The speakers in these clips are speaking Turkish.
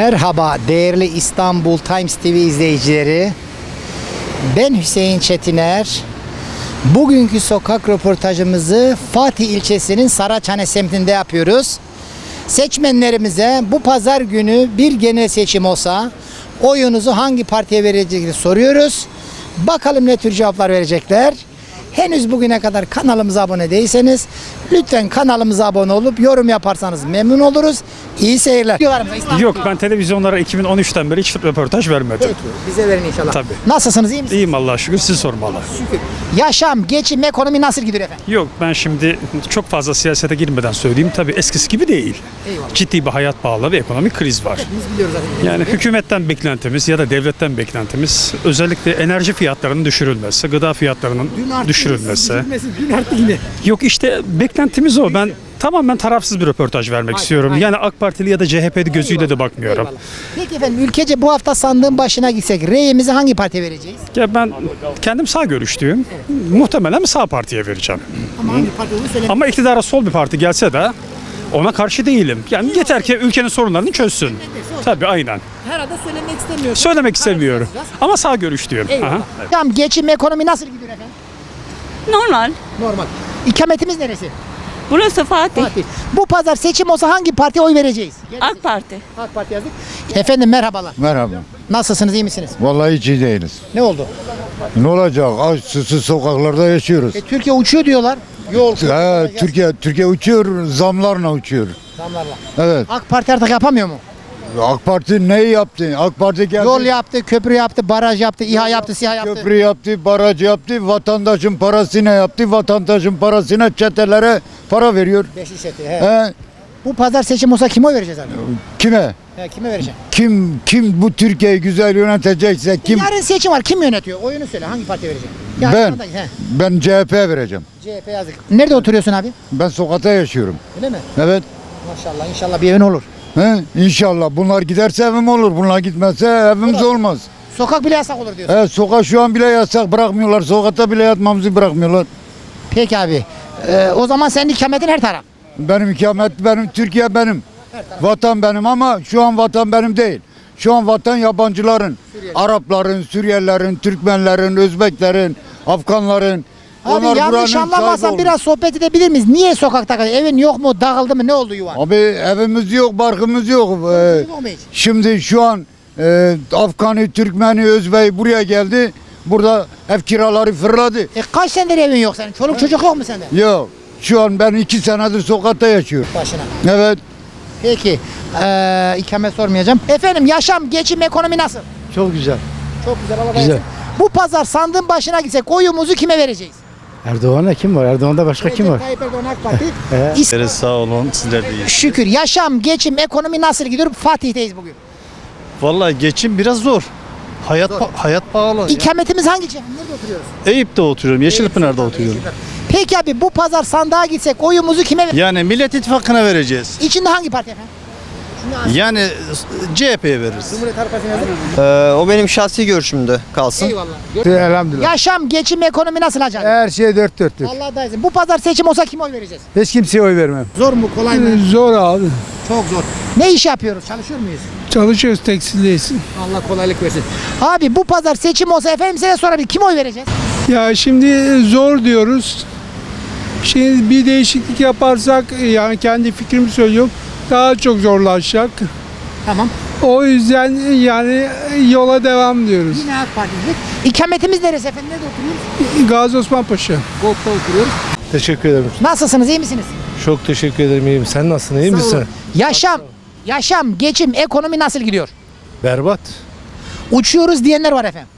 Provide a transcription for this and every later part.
Merhaba değerli İstanbul Times TV izleyicileri. Ben Hüseyin Çetiner. Bugünkü sokak röportajımızı Fatih ilçesinin Saraçhane semtinde yapıyoruz. Seçmenlerimize bu pazar günü bir genel seçim olsa oyunuzu hangi partiye vereceğini soruyoruz. Bakalım ne tür cevaplar verecekler. Henüz bugüne kadar kanalımıza abone değilseniz lütfen kanalımıza abone olup yorum yaparsanız memnun oluruz. İyi seyirler. Yok ben televizyonlara 2013'ten beri hiç röportaj vermedim. Peki, bize verin inşallah. Tabii. Nasılsınız, iyi misiniz? İyiyim Allah'a şükür siz sormalı. Şükür. Yaşam, geçim, ekonomi nasıl gidiyor efendim? Yok ben şimdi çok fazla siyasete girmeden söyleyeyim. Tabii eskisi gibi değil. Eyvallah. Ciddi bir hayat pahalı ve ekonomik kriz var. Biz biliyoruz zaten. Yani hükümetten beklentimiz ya da devletten beklentimiz özellikle enerji fiyatlarının düşürülmesi, gıda fiyatlarının. Dün arttı yine. Yok işte beklentimiz o. Ben tamamen tarafsız bir röportaj vermek Aynen, istiyorum. aynen. Yani AK Partili ya da CHP'li gözüyle de bakmıyorum. Eyvallah. Peki efendim ülkece bu hafta sandığın başına gitsek reyimizi hangi partiye vereceğiz? Ya ben kendim sağ görüşlüyüm. Muhtemelen sağ partiye vereceğim. Ama hangi parti olduğunu söyle. Ama iktidara sol bir parti gelse de ona karşı değilim. Yani yeter ki ülkenin sorunlarını çözsün. Tabii aynen. Herhalde söylemek istemiyorum. Söylemek istemiyorum. Ama sağ görüşlüyüm. Aha. Eyvallah. Yaşam, geçim, ekonomi nasıl gidiyor efendim? Normal. Normal. İkametimiz neresi? Burası Fatih. Fatih. Bu pazar seçim olsa hangi partiye oy vereceğiz? AK Parti. AK Parti yazdık. Efendim merhabalar. Merhaba. Nasılsınız, iyi misiniz? Vallahi hiç iyi değiliz. Ne oldu? Ne olacak? Aç susuz sokaklarda yaşıyoruz. E, Türkiye uçuyor diyorlar. Yol, Ha, Türkiye Türkiye uçuyor, zamlarla uçuyor. Zamlarla. Evet. AK Parti artık yapamıyor mu? AK Parti neyi yaptı? AK Parti geldi. Yol yaptı, köprü yaptı, baraj yaptı, İHA yaptı, SİHA yaptı. Köprü yaptı, baraj yaptı, vatandaşın parasına yaptı, vatandaşın parasına çetelere para veriyor. Beşli seti. He. He, Bu pazar seçim olsa kime oy vereceğiz abi? kime? He, kime vereceğim? Kim kim bu Türkiye'yi güzel yönetecekse kim? Yarın seçim var. Kim yönetiyor? Oyunu söyle. Hangi partiye vereceğim? Ya, Ben. He. Ben CHP'ye vereceğim. CHP yazdık. Nerede oturuyorsun abi? Ben sokakta yaşıyorum. Öyle mi? Evet. Maşallah inşallah bir evin olur. He, inşallah bunlar giderse evim olur. Bunlar gitmezse evimiz olmaz. Sokak bile yasak olur diyorsun. Evet sokak şu an bile yasak bırakmıyorlar. Sokakta bile yatmamızı bırakmıyorlar. Peki abi. Ee, o zaman senin ikametin her taraf. Benim ikamet benim, Türkiye benim. Vatan benim ama şu an vatan benim değil. Şu an vatan yabancıların, Arapların, Suriyelilerin, Türkmenlerin, Özbeklerin, Afganların. Abi Onlar yanlış buranın anlamazsan biraz sohbet edebilir miyiz? Niye sokakta kalıyorsun? Evin yok mu? Dağıldı mı? Ne oldu yuvan? Abi evimiz yok, barkımız yok. Ee, Yok mu hiç? şimdi şu an e, Afganı, Türkmeni, Özbey buraya geldi. Burada ev kiraları fırladı. E kaç senedir evin yok senin? Çoluk çocuk yok mu sende? Yok. Şu an ben iki senedir sokakta yaşıyorum. Başına. Evet. Peki. Ee, ikamet sormayacağım. Efendim yaşam, geçim, ekonomi nasıl? Çok güzel. Çok güzel. Allah Güzel. Bu pazar sandığın başına gitsek oyumuzu kime vereceğiz? Erdoğan'a kim var? Erdoğan'da başka kim var? Recep Tayyip Erdoğan AK Parti. İs- Evet, sağ olun sizler de iyi. Şükür yaşam, geçim, ekonomi nasıl gidiyor? Fatih'teyiz bugün. Vallahi geçim biraz zor. Hayat pa- hayat pahalı. ya. İkametimiz hangi ilçe? Nerede oturuyoruz? Eyüp'te oturuyorum. Yeşilpınar'da oturuyorum. Peki abi bu pazar sandığa gitsek oyumuzu kime ver? Yani Millet İttifakı'na vereceğiz. İçinde hangi parti efendim? Yani CHP'ye veririz. Cumhuriyet Halk Partisi'ne. Ee, o benim şahsi görüşümde kalsın. Eyvallah. Elhamdülillah. Yaşam, geçim, ekonomi nasıl hacı? Her şey dört dörtlük. Allah da izin. Bu pazar seçim olsa kime oy vereceğiz? Hiç kimseye oy vermem. Zor mu, kolay mı? Zor abi. Çok zor. Ne iş yapıyoruz? Çalışıyor muyuz? Çalışıyoruz tekstildeyiz. Allah kolaylık versin. Abi bu pazar seçim olsa efendim size sorabilir. Kime oy vereceğiz? Ya şimdi zor diyoruz. Şimdi bir değişiklik yaparsak yani kendi fikrimi söylüyorum daha çok zorlaşacak. Tamam. O yüzden yani yola devam diyoruz. Yine AK Parti'lik. İkametimiz neresi efendim? Nerede oturuyoruz? Gazi Osman Paşa. Golf'ta oturuyoruz. Teşekkür ederim. Nasılsınız? iyi misiniz? Çok teşekkür ederim. İyiyim. Sen nasılsın? İyi Sağ misin? olun. Yaşam, yaşam, geçim, ekonomi nasıl gidiyor? Berbat. Uçuyoruz diyenler var efendim.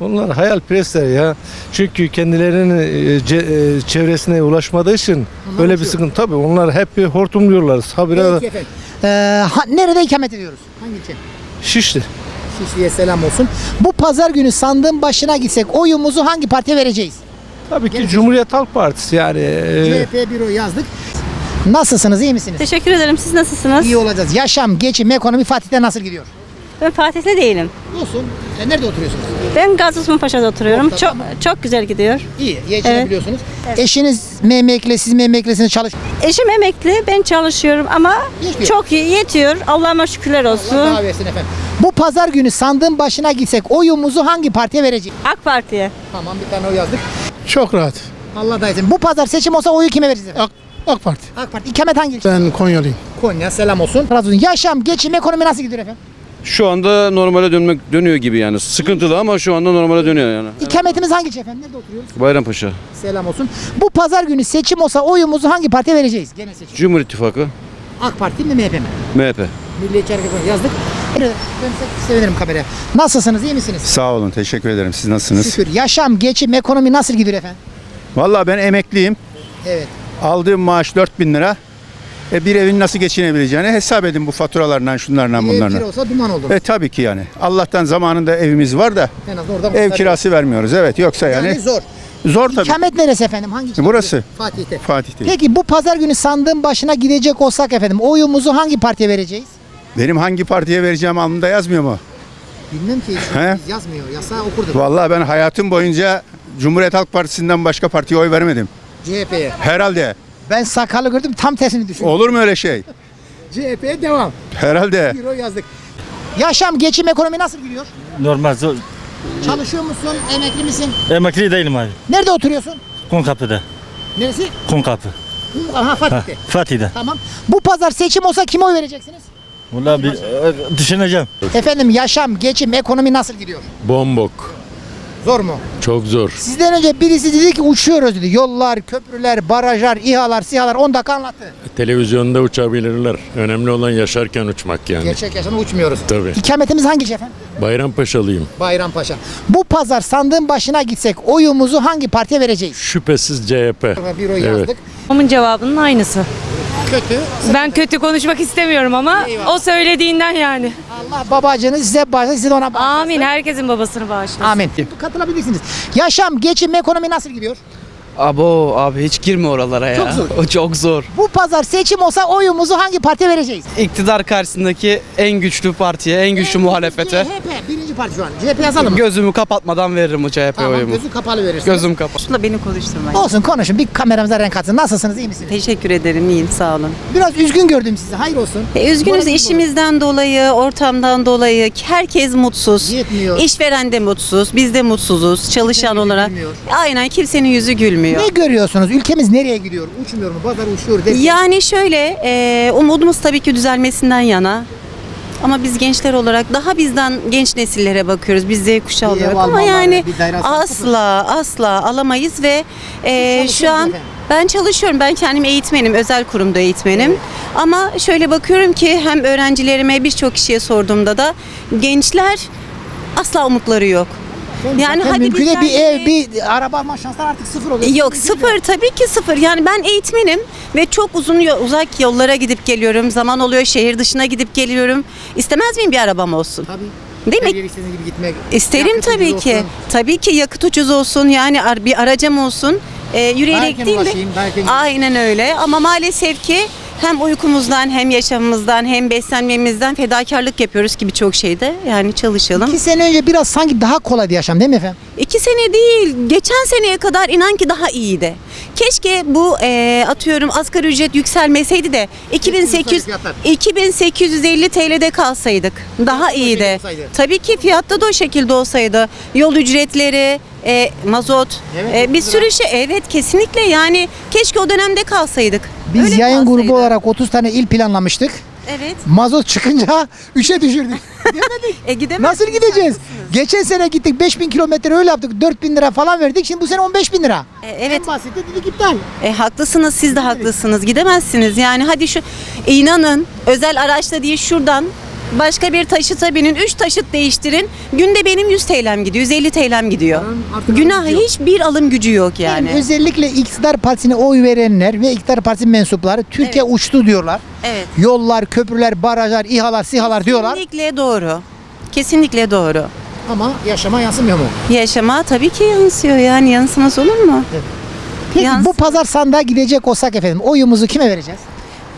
Onlar hayalperestler ya. Çünkü kendilerinin e, e, çevresine ulaşmadığı için öyle bir sıkıntı. Tabii onlar hep bir hortumluyorlar. Habire Peki efendim. Ee, ha- nerede ikamet ediyoruz? Hangi ilçe? şişti. Şişli'ye selam olsun. Bu pazar günü sandığın başına gitsek oyumuzu hangi partiye vereceğiz? Tabii ki Cumhuriyet Halk Partisi yani. e, CHP büro yazdık. Nasılsınız? iyi misiniz? Teşekkür ederim. Siz nasılsınız? İyi olacağız. Yaşam, geçim, ekonomi Fatih'te nasıl gidiyor? Ben Fatih'te değilim. Olsun. E, nerede oturuyorsunuz? Ben Gazi Osman Paşa'da oturuyorum. Orta, Çok tamam. çok güzel gidiyor. İyi. Geçinebiliyorsunuz. Eşiniz mi emekli, siz mi emeklisiniz çalış? Eşim emekli, ben çalışıyorum ama Yetiyor. çok iyi yetiyor. Allah'ıma şükürler Allah olsun. daha versin efendim. Bu pazar günü sandığın başına gitsek oyumuzu hangi partiye vereceğiz? AK Parti'ye. Tamam bir tane oy yazdık. Çok rahat. Allah da izin. Bu pazar seçim olsa oyu kime vereceğiz? AK, AK Parti. AK Parti. İkamet hangi? Ben Konyalıyım. Konya selam olsun. Razı olsun. Yaşam, geçim, ekonomi nasıl gidiyor efendim? Şu anda normale dönmek dönüyor gibi yani. Sıkıntılı ama şu anda normale dönüyor yani. İkametimiz hangi ilçe efendim? Nerede oturuyoruz? Bayrampaşa. Selam olsun. Bu pazar günü seçim olsa oyumuzu hangi partiye vereceğiz? Gene seçim. Cumhur İttifakı. AK Parti mi MHP mi? MHP. Milliyetçi Hareket Partisi yazdık. Ben size sevinirim kameraya. Nasılsınız? iyi misiniz? Sağ olun teşekkür ederim. Siz nasılsınız? Şükür. Yaşam, geçim, ekonomi nasıl gidiyor efendim? Vallahi ben emekliyim. Evet. Aldığım maaş 4000 lira. E bir evin nasıl geçinebileceğini hesap edin bu faturalarla şunlarla Ev bunlarla. kira olsa duman olur. E tabii ki yani. Allah'tan zamanında evimiz var da En azından oradan ev kurtarıyor. kirası vermiyoruz. Evet yoksa yani, Yani zor. zor tabii. İkamet neresi efendim? Hangi ilçe? Burası. Fatih'te. Fatih'te. Peki bu pazar günü sandığın başına gidecek olsak efendim oyumuzu hangi partiye vereceğiz? Benim hangi partiye vereceğim alnında yazmıyor mu? Bilmem ki. He? Biz yazmıyor. Yasağı okurduk. Vallahi ben hayatım boyunca Cumhuriyet Halk Partisi'nden başka partiye oy vermedim. CHP'ye. Herhalde. Ben sakalı gördüm tam tersini düşündüm. Olur mu öyle şey? CHP'ye devam. Herhalde. Oy yazdık. Yaşam, geçim, ekonomi nasıl gidiyor? Normal. zor- Çalışıyor musun? Emekli misin? Emekli değilim abi. Nerede oturuyorsun? Kunkapı'da. Neresi? Kunkapı. Ha Fatih'te. Fatih'de. Tamam. Bu pazar seçim olsa kime oy vereceksiniz? Vallahi bir e, düşüneceğim. Efendim yaşam, geçim, ekonomi nasıl gidiyor? Bombok. Zor mu? Çok zor. Sizden önce birisi dedi ki uçuyoruz dedi. Yollar, köprüler, barajlar, İHA'lar, SİHA'lar 10 dakika anlattı. Televizyonda uçabilirler. Önemli olan yaşarken uçmak yani. Gerçek yaşamda uçmuyoruz. Tabii. İkametimiz hangi ilçe efendim? Bayrampaşalıyım. Bayrampaşa. Bu pazar sandığın başına gitsek oyumuzu hangi partiye vereceğiz? Şüphesiz CHP. Bir oy Evet. yazdık. Onun cevabının aynısı. Kötü. Ben kötü konuşmak istemiyorum ama Eyvallah. o söylediğinden yani. Allah babacığını size bağışlasın, siz de ona bağışlasın. Amin. Herkesin babasını bağışlasın. Amin. Katılabilirsiniz. Yaşam, geçim, ekonomi nasıl gidiyor? Abo abi hiç girme oralara ya. Çok zor. O çok zor. Bu pazar seçim olsa oyumuzu hangi partiye vereceğiz? İktidar karşısındaki en güçlü partiye, en güçlü muhalefete. CHP. Parti şu an. CHP yazalım mı? Gözümü kapatmadan veririm o CHP Tamam, oyumu. gözü kapalı verirsin. Gözüm kapalı. Beni konuşturmayın. Olsun konuşun. Bir kameramıza renk atsın. Nasılsınız? iyi misiniz? Teşekkür ederim. iyiyim. Sağ olun. Biraz üzgün gördüm sizi. Hayır olsun. E, üzgünüz Moraliniz işimizden dolayı, ortamdan dolayı. Herkes mutsuz. Yetmiyor. İşveren de mutsuz, biz de mutsuzuz çalışan yüzü olarak. gülmüyor. Aynen kimsenin yüzü gülmüyor. Ne görüyorsunuz? Ülkemiz nereye gidiyor? Uçmuyor mu? Pazar uçuyor. Yani şöyle, e, umudumuz tabii ki düzelmesinden yana. Ama biz gençler olarak daha bizden genç nesillere bakıyoruz. Biz Z kuşağı olarak ama almaları, yani bir daire alsak asla asla alamayız ve e, Siz şu an çalışıyorsunuz efendim. ben çalışıyorum. Ben kendim eğitmenim, özel kurumda eğitmenim. Ama şöyle bakıyorum ki hem öğrencilerime birçok kişiye sorduğumda da gençler asla umutları yok. Yani hadi mümkün değil. bir ev, bir araba alma şansları artık sıfır oluyor. Yok sıfır tabii ki sıfır. Yani ben eğitmenim ve çok uzun uzak yollara gidip geliyorum. Zaman oluyor şehir dışına gidip geliyorum. İstemez miyim bir arabam olsun? Tabii. Değil mi? gibi gitmek. İsterim tabii ki. olsun. Tabii ki yakıt ucuz olsun. Yani bir aracım olsun. Ee, yürüyerek erken değil de. Aynen öyle. Ama maalesef ki hem uykumuzdan hem yaşamımızdan hem beslenmemizden fedakarlık yapıyoruz ki birçok şeyde. Yani çalışalım. İki sene önce biraz sanki daha kolaydı yaşam değil mi efendim? İki sene değil, geçen seneye kadar inan ki daha iyiydi. Keşke bu e, atıyorum asgari ücret yükselmeseydi de 2800 fiyatlar. 2850 TL'de kalsaydık. Daha iyiydi. Tabii ki fiyatta da o şekilde olsaydı. Yol ücretleri, e, mazot, Evet, e, bir 30 sürü şey. Evet kesinlikle yani keşke o dönemde kalsaydık. Biz Öyle yayın kalsaydı. grubu olarak 30 tane il planlamıştık. Evet. Mazot çıkınca 3'e düşürdük. E, gidemezsiniz, Nasıl gideceğiz? haklısınız. Geçen sene gittik 5000 kilometre öyle yaptık 4000 lira falan verdik. Şimdi bu sene 15 bin lira. E, evet. En basiti dedik iptal. E, haklısınız siz de haklısınız. Gidemezsiniz. Yani hadi şu e, inanın özel araçla değil şuradan başka bir taşıta binin. 3 taşıt değiştirin. Günde benim 100 TL'm gidiyor. 150 TL'm gidiyor. artık Günah alım gücü yok. hiçbir alım gücü yok yani. Yani özellikle iktidar partisine oy verenler ve iktidar partisi mensupları Türkiye Evet. uçtu diyorlar. Evet. Yollar, köprüler, barajlar, İHA'lar, SİHA'lar diyorlar. Kesinlikle doğru. Kesinlikle doğru. Ama yaşama yansımıyor mu? Yaşama tabii ki yansıyor yani yansımaz olur mu? Peki Yans- bu pazar sandığa gidecek olsak efendim oyumuzu kime vereceğiz?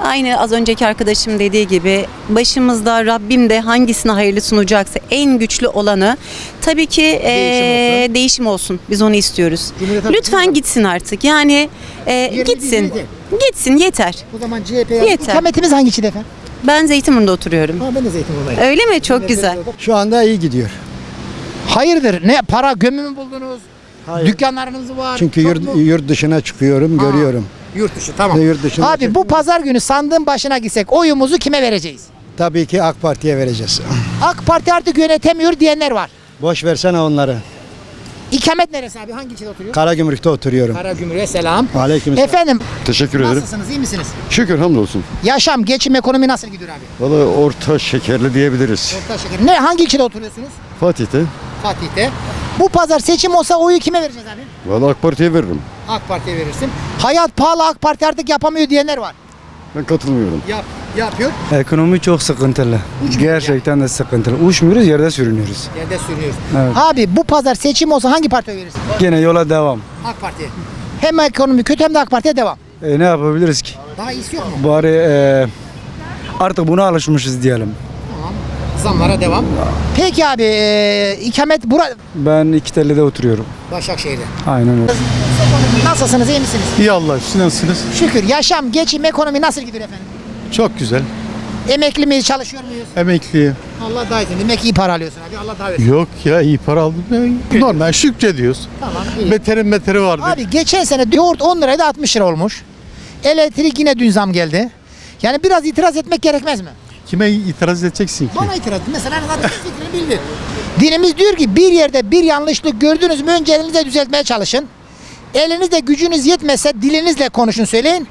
Aynı az önceki arkadaşım dediği gibi başımızda Rabbim de hangisine hayırlı sunacaksa en güçlü olanı tabii ki Değişim eee, değişim olsun. Biz onu istiyoruz. Cumhuriyet Halk Lütfen gitsin artık. Yani eee, Yerine gitsin. Gitsin yeter. O zaman CHP'ye Yeter. İkametimiz hangi ilçede efendim? Ben Zeytinburnu'nda oturuyorum. Ha, ben de Zeytinburnu'dayım. Öyle mi? Çok güzel. Şu anda iyi gidiyor. Hayırdır? Ne para gömü mü buldunuz? Dükkanlarınız var. Çünkü çok yurt, mu? yurt dışına çıkıyorum, Ha. görüyorum. Yurt dışı tamam. Yurt dışına Abi bu pazar günü sandığın başına gitsek oyumuzu kime vereceğiz? Tabii ki AK Parti'ye vereceğiz. AK Parti artık yönetemiyor diyenler var. Boş versene onları. İkamet neresi abi? Hangi ilçede oturuyor? Karagümrük'te oturuyorum. Karagümrük'e selam. Aleyküm Efendim Teşekkür nasılsınız? iyi misiniz? Şükür hamdolsun. Yaşam, geçim, ekonomi nasıl gidiyor abi? Valla orta şekerli diyebiliriz. Orta şeker. Ne, hangi ilçede oturuyorsunuz? Fatih'te. Fatih'te. Bu pazar seçim olsa oyu kime vereceğiz abi? Valla AK Parti'ye veririm. AK Parti'ye verirsin. Hayat pahalı AK Parti artık yapamıyor diyenler var. Ben katılmıyorum. Yap, yapıyor. Ekonomi çok sıkıntılı. Uçmuyor Gerçekten de sıkıntılı. Uçmuyoruz yerde sürünüyoruz. Yerde sürüyoruz. Evet. Abi bu pazar seçim olsa hangi partiye verirsin? Gene yola devam. AK Parti'ye. Hem ekonomi kötü hem de AK Parti'ye devam. E, ne yapabiliriz ki? Daha iyisi yok mu? Bari e, artık buna alışmışız diyelim. Zamlara devam. Peki abi e, ikamet bura Ben iki tellede oturuyorum. Başakşehir'de. Aynen öyle. Nasılsınız iyi misiniz? İyi Allah siz nasılsınız? Şükür. Yaşam, geçim, ekonomi nasıl gidiyor efendim? Çok güzel. Emekli miyiz, çalışıyor muyuz? Emekli. Allah daha iyisin. Demek iyi para alıyorsun abi. Allah daha versin. Yok ya iyi para aldım. Normal şükrediyoruz. Tamam iyi. Beterin beteri vardı. Abi geçen sene yoğurt 10 liraydı 60 lira olmuş. Elektrik yine dün zam geldi. Yani biraz itiraz etmek gerekmez mi? Kime itiraz edeceksin ki? Bana itiraz. Mesela zaten fikrini bildi. Dinimiz diyor ki bir yerde bir yanlışlık gördünüz mü önce elinizle düzeltmeye çalışın. Elinizde gücünüz yetmese dilinizle konuşun söyleyin.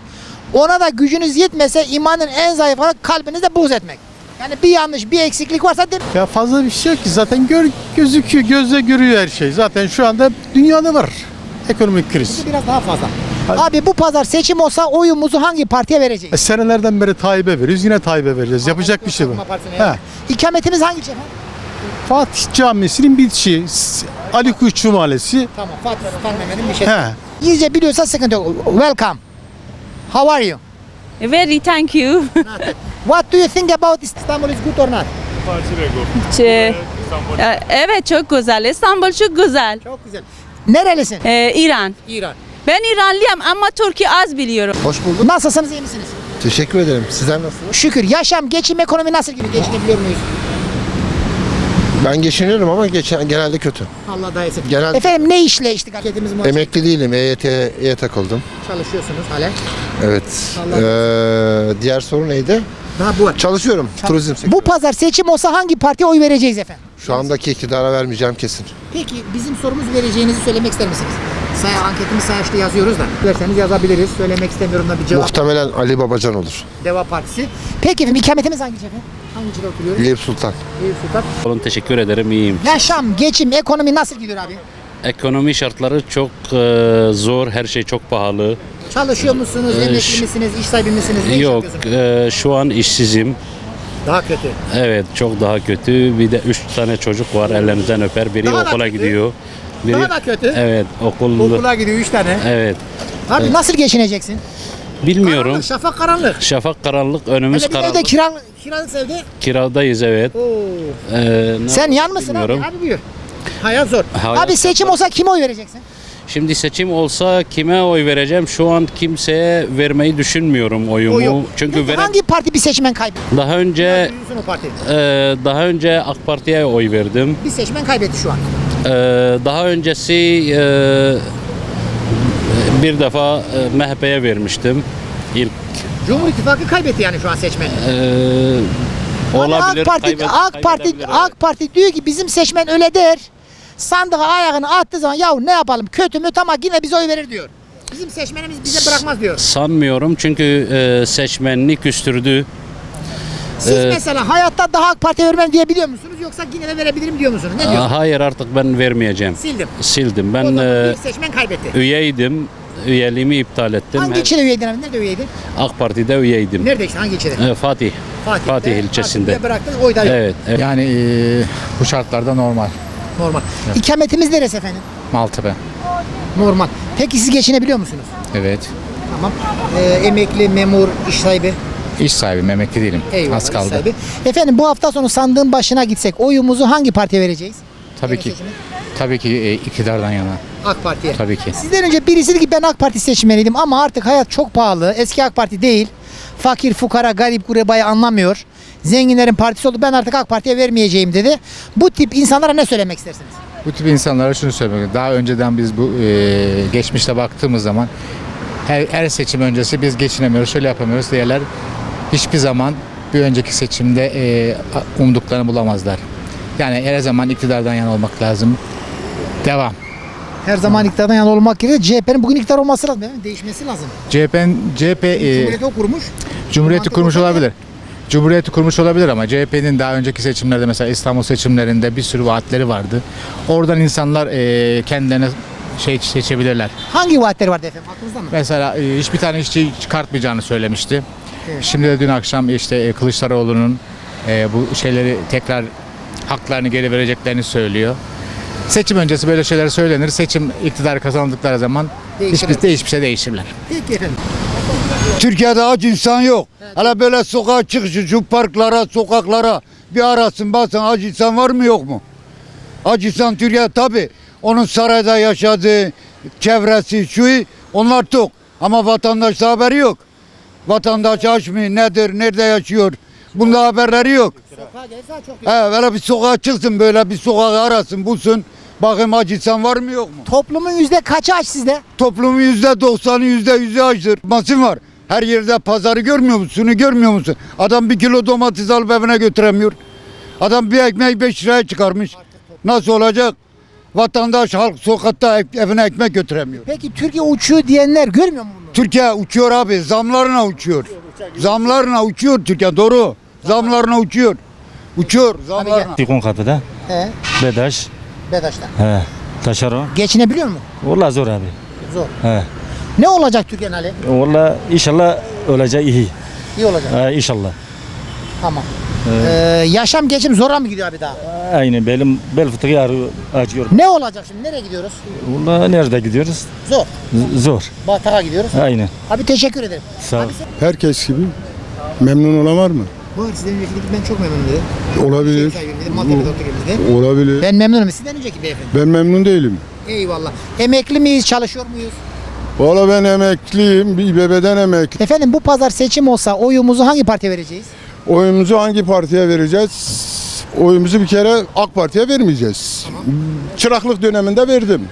Ona da gücünüz yetmese imanın en zayıf olan kalbinizde buğz etmek. Yani bir yanlış bir eksiklik varsa de Ya fazla bir şey yok ki zaten gör, gözüküyor, gözle görüyor her şey. Zaten şu anda dünyada var ekonomik kriz. biraz daha fazla. Abi bu pazar seçim olsa oyumuzu hangi partiye vereceğiz? E, senelerden beri Tayyip'e veriyoruz, yine Tayyip'e vereceğiz. Yapacak bir şey var. He. İkametimiz hangi efendim? Fatih Camisi'nin bitişi, Ali Kuşçu Mahallesi. Tamam Fatih Sultan Mehmet'in bir şey. He. İngilizce biliyorsa sıkıntı yok. Welcome. How are you? Very thank you. What do you think about Istanbul is good or not? Ç- Ee, evet çok güzel. İstanbul çok güzel. Çok güzel. Nerelisin? Ee, İran. İran. Ben İranlıyım ama Türkiye az biliyorum. Hoş bulduk. Nasılsınız iyi misiniz? Teşekkür ederim. Sizler nasılsınız? Şükür. Yaşam, geçim, ekonomi nasıl gidiyor? Geçinebiliyor muyuz? Ben geçiniyorum ama geçen, genelde kötü. Allah da iyisin. Genel Efendim ne işle işte şirketimiz mi? emekli değilim. EYT'ye takıldım. Çalışıyorsunuz hala. Evet. Allah Ee, diğer soru neydi? Daha bu. Çalışıyorum. Turizm sektörü. Bu pazar seçim olsa hangi partiye oy vereceğiz efendim? Şu andaki iktidara vermeyeceğim kesin. Peki bizim sorumuz vereceğinizi söylemek ister misiniz? Say anketimiz sayaçta yazıyoruz da. Verseniz yazabiliriz. Söylemek istemiyorum da bir cevap. Muhtemelen Ali Babacan olur. Deva Partisi. Peki efendim ikametimiz hangi efendim? Hangi ilçede oturuyoruz? Eyüp Sultan. Eyüp Sultan. Olun teşekkür ederim iyiyim. Yaşam, geçim, ekonomi nasıl gidiyor abi? Ekonomi şartları çok e, zor, her şey çok pahalı. Çalışıyor musunuz? Ee, Emekli misiniz? İş sahibi misiniz? Ne iş Yok, yapıyorsunuz? e, şu an işsizim. Daha kötü. Evet, çok daha kötü. Bir de üç tane çocuk var, ellerinizden öper. Biri Daha da okula kötü. gidiyor. Biri, Daha da kötü. Evet, okul. Okula gidiyor 3 tane. Evet, Abi nasıl geçineceksin? bilmiyorum. Karanlık, şafak karanlık. Şafak karanlık, önümüz Hele bir evde karanlık. kira, kiralık evde. Kiradayız evet. Oo. Ee, ne Sen yan mısın abi? bilmiyorum. Abi buyur. Hayat zor. Hayat abi seçim olsa kime oy vereceksin? Şimdi seçim olsa kime oy vereceğim? Şu an kimseye vermeyi düşünmüyorum oyumu. Oy yok. Çünkü Peki veren- hangi parti bir seçmen kaybetti? daha önce o e, daha önce AK Parti'ye oy verdim. Bir seçmen kaybetti şu an. Ee, daha öncesi e, bir defa e, MHP'ye vermiştim. İlk Cumhur İttifakı kaybetti yani şu an seçmeni. e, Abi olabilir. AK Parti kaybet- AK Parti AK Parti diyor ki bizim seçmen öyle der. Sandığa ayağını attığı zaman ya ne yapalım kötü mü tamam yine bize oy verir diyor. Bizim seçmenimiz bize bırakmaz diyor. Sanmıyorum çünkü e, seçmenini küstürdü. Siz Ee, mesela hayatta daha AK Parti'ye vermem diyebiliyor musunuz yoksa yine de verebilirim diyor musunuz? Ne diyor? Aa, Hayır artık ben vermeyeceğim. Sildim. Sildim. o Ben zaman e, bir seçmen kaybetti. üyeydim. Üyeliğimi iptal ettim. Hangi ilçede üyeydin abi? Nerede üyeydin? AK Parti'de üyeydim. Nerede işte hangi ilçede? E, Fatih. Fatih'te. Fatih ilçesinde. Fatih'te bıraktın oy da yok. Evet. evet. Yani eee, bu şartlarda normal. Normal. İkametimiz neresi efendim? Maltepe. Normal. Peki siz geçinebiliyor musunuz? Evet. Tamam. Ee, emekli, memur, iş sahibi. İş sahibiyim, emekli değilim. Eyvallah, Az kaldı. sahibi. Efendim bu hafta sonu sandığın başına gitsek oyumuzu hangi partiye vereceğiz? Tabii ki tabii ki e, iktidardan yana. AK Parti'ye. Tabii ki. Sizden önce birisi dedi ki ben AK Parti seçmeniydim ama artık hayat çok pahalı. Eski AK Parti değil. Fakir, fukara, garip, gurebayı anlamıyor. Zenginlerin partisi oldu. Ben artık AK Parti'ye vermeyeceğim dedi. Bu tip insanlara ne söylemek istersiniz? Bu tip insanlara şunu söylemek Daha önceden biz bu e, geçmişte baktığımız zaman her, her seçim öncesi biz geçinemiyoruz, şöyle yapamıyoruz diyorlar. Hiçbir zaman bir önceki seçimde e, umduklarını bulamazlar. Yani her zaman iktidardan yana olmak lazım. Devam. Her zaman iktidardan yana olmak gerekiyor. CHP'nin bugün iktidar olması lazım. mi? Değişmesi lazım. CHP'nin CHP e, Cumhuriyeti kurmuş. Cumhuriyeti kurmuş olabilir. Cumhuriyeti kurmuş olabilir ama CHP'nin daha önceki seçimlerde mesela İstanbul seçimlerinde bir sürü vaatleri vardı. Oradan insanlar e, kendilerine şey seçebilirler. Hangi vaatleri vardı efendim? Aklınızda mı? Mesela e, hiçbir tane işçi çıkartmayacağını söylemişti. Evet. Şimdi de dün akşam işte e, Kılıçdaroğlu'nun e, bu şeyleri tekrar haklarını geri vereceklerini söylüyor. Seçim öncesi böyle şeyler söylenir. Seçim iktidarı kazandıkları zaman hiçbir, hiçbir şey değişirler. Peki efendim. Türkiye'de aç insan yok. Hele böyle sokağa çık şu, parklara, sokaklara bir arasın basın aç insan var mı yok mu? Aç insan Türkiye tabi. Onun sarayda yaşadığı çevresi şu onlar tok. Ama vatandaş haberi yok. Vatandaş aç mı nedir nerede yaşıyor bunda haberleri yok. He böyle bir sokağa çıksın böyle bir sokağı arasın bulsun. Bakayım aç insan var mı yok mu? Toplumun yüzde kaçı aç sizde? Toplumun yüzde doksanı yüzde yüzü açtır. Masın var. Her yerde pazarı görmüyor musun? Şunu görmüyor musun? Adam bir kilo domates alıp evine götüremiyor. Adam bir ekmek beş liraya çıkarmış. Nasıl olacak? Vatandaş halk sokakta evine ekmek götüremiyor. Peki Türkiye uçuyor diyenler görmüyor mu bunu? Türkiye uçuyor abi. Zamlarına uçuyor. Zamlarına uçuyor Türkiye. Doğru. Zamlarına uçuyor. Uçuyor zamlarına. Tikon kapıda. He. Bedaş. Bedaş'ta. He. Taşaro. Geçinebiliyor mu? Valla zor abi. Zor. He. Ne olacak Türkiye'nin hali? Valla inşallah olacak iyi. İyi olacak. He, inşallah. Tamam. Ee, yaşam geçim zora mı gidiyor abi daha? Aynı belim bel fıtığı ağrıyor, acıyor. Ne olacak şimdi? Nereye gidiyoruz? Valla nerede gidiyoruz? Zor. Z- zor. Batağa gidiyoruz. Aynı. Abi teşekkür ederim. Sağ ol. Herkes gibi memnun olan var mı? Bu sizden önceki ben çok memnunum dedi. Olabilir. Dedi. Olabilir. Ben memnunum. Sizden önceki beyefendi. Ben memnun değilim. Eyvallah. Emekli miyiz? Çalışıyor muyuz? Valla ben emekliyim. Bir İBB'den emekli. Efendim bu pazar seçim olsa oyumuzu hangi partiye vereceğiz? Oyumuzu hangi partiye vereceğiz? Oyumuzu bir kere AK Parti'ye vermeyeceğiz. Çıraklık döneminde verdim.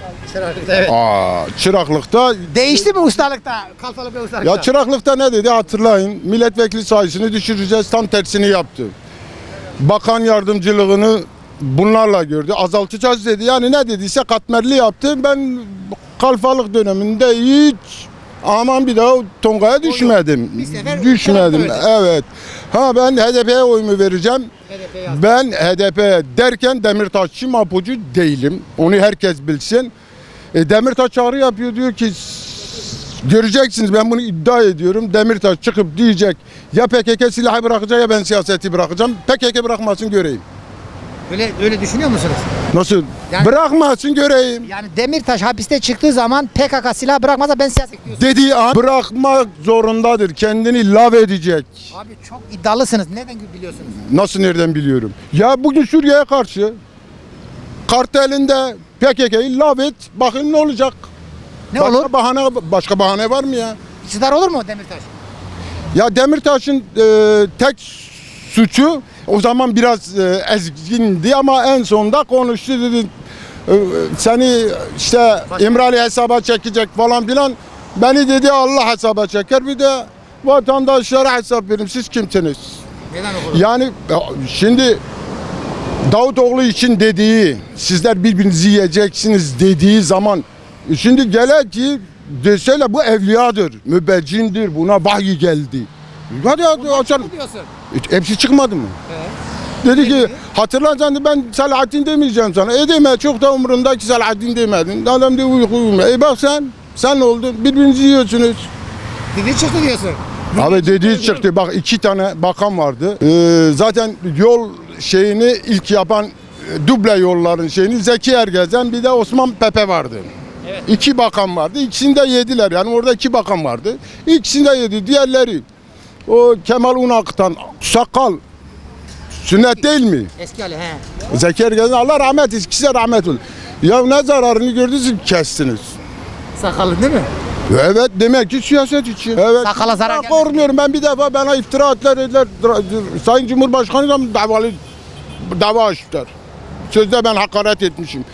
Evet. Aa, çıraklıkta Değişti mi ustalıkta? Kalfalık ve ustalıkta. ya çıraklıkta ne dedi hatırlayın. Milletvekili sayısını düşüreceğiz. Tam tersini yaptı. Bakan yardımcılığını bunlarla gördü. Azaltacağız dedi. Yani ne dediyse katmerli yaptı. Ben kalfalık döneminde hiç aman bir daha Tonga'ya düşmedim. Bir sefer Düşmedim. Evet. Ha ben HDP'ye oyumu vereceğim. Ben HDP derken Demirtaşçı mapucu değilim. Onu herkes bilsin. E, Demirtaş çağrı yapıyor diyor ki "S- göreceksiniz ben bunu iddia ediyorum. Demirtaş çıkıp diyecek ya PKK silahı bırakacak ya ben siyaseti bırakacağım. PKK bırakmasın göreyim. Öyle, öyle düşünüyor musunuz? Nasıl? Yani- Bırakmasın göreyim. Yani Demirtaş hapiste çıktığı zaman PKK silah bırakmazsa ben siyaset diyorsun. Dediği an bırakmak zorundadır. Kendini lav edecek. Abi çok iddialısınız. Neden biliyorsunuz? Nasıl nereden biliyorum? Ya bugün Suriye'ye karşı kartelinde PKK'yı lav et. Bakın ne olacak? Ne başka olur? bahane başka bahane var mı ya? İktidar olur mu Demirtaş? Ya Demirtaş'ın e, tek suçu o zaman biraz e, ezgindi ama en sonunda konuştu dedi. e, seni işte İmralı hesaba çekecek falan filan. Beni dedi Allah hesaba çeker bir de vatandaşlara hesap verin siz kimsiniz? Neden? Yani e, şimdi Davutoğlu için dediği sizler birbirinizi yiyeceksiniz dediği zaman e, şimdi gele ki deseler bu evliyadır, mübeccindir, buna vahiy geldi. Hadi hadi açalım. diyorsun? E, Hepsi çıkmadı mı? Dedi ki hatırlayacaksın ben Selahattin demeyeceğim sana. E deme çok da umurumda ki Selahattin demedin. Adam diyor uyku uyumuyor. E bak sen sen ne oldun? Birbirinizi yiyorsunuz. Dedi çıktı diyorsun. Abi dediği çıktı. Bak iki tane bakan vardı. Ee, zaten yol şeyini ilk yapan e, duble yolların şeyini Zeki Ergezen bir de Osman Pepe vardı. İki bakan vardı. İkisini de yediler. Yani orada iki bakan vardı. İkisini de yedi. Diğerleri O Kemal Unak'tan sakal sünnet değil mi? Eski Ali he. Zekeriya Gezin Allah rahmet. İkisi de rahmet olsun. Ya ne zararını gördünüz kestiniz. Sakallı değil mi? Evet demek ki siyaset için. Evet. Sakala zarar Ben. Korkmuyorum ben bir defa bana iftira ettiler dediler. Sayın Cumhurbaşkanı da davalı dava açtılar. Sözde ben hakaret etmişim.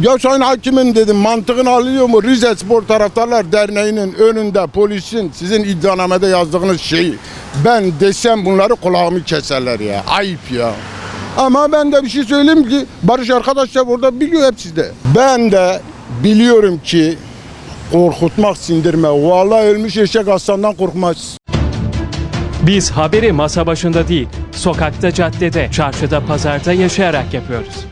Ya sayın hakimin dedim mantığını alıyor mu? Rize Spor Taraftarlar Derneği'nin önünde polisin sizin iddianamede yazdığınız şeyi ben desem bunları kulağımı keserler ya. Ayıp ya. Ama ben de bir şey söyleyeyim ki Barış arkadaş da burada biliyor hepsi de. Ben de biliyorum ki korkutmak sindirme. Vallahi ölmüş eşek aslandan korkmaz. Biz haberi masa başında değil, sokakta, caddede, çarşıda, pazarda yaşayarak yapıyoruz.